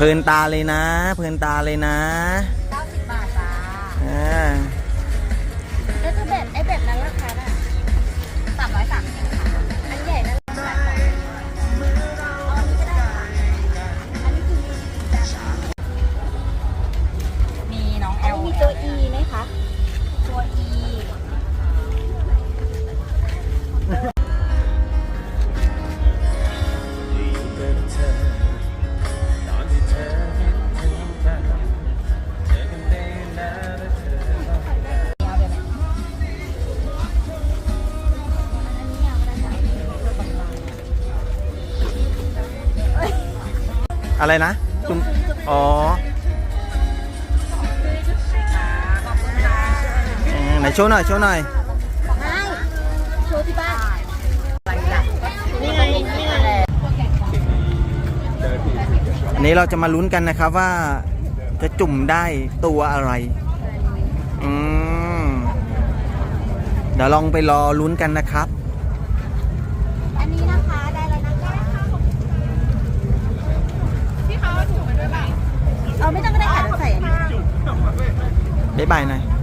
เพลินตาเลยนะ เพลินตาเลยนะ90บาทจ้าอ่าแล้วจะแบบไอ้แบบนั้นราคาน่ะ330ค่ะอันใหญ่นั่นราคาเอาอันนี้ก็ได้ค่ะอันนี้คือมีน้องแอลมีตัว E ไหมคะ อะไรนะจุ่มอ๋ออืมไหนโชว์หน่อยโชว์หน่อยไม่โชว์ที่บ้านนี่ไงนี่ไงอันนี้เราจะมาลุ้นกันนะครับว่าจะจุ่มได้ตัวอะไร อืม เดี๋ยวลองไปรอลุ้นกันนะครับ อันนี้นะคะได้ แล้ว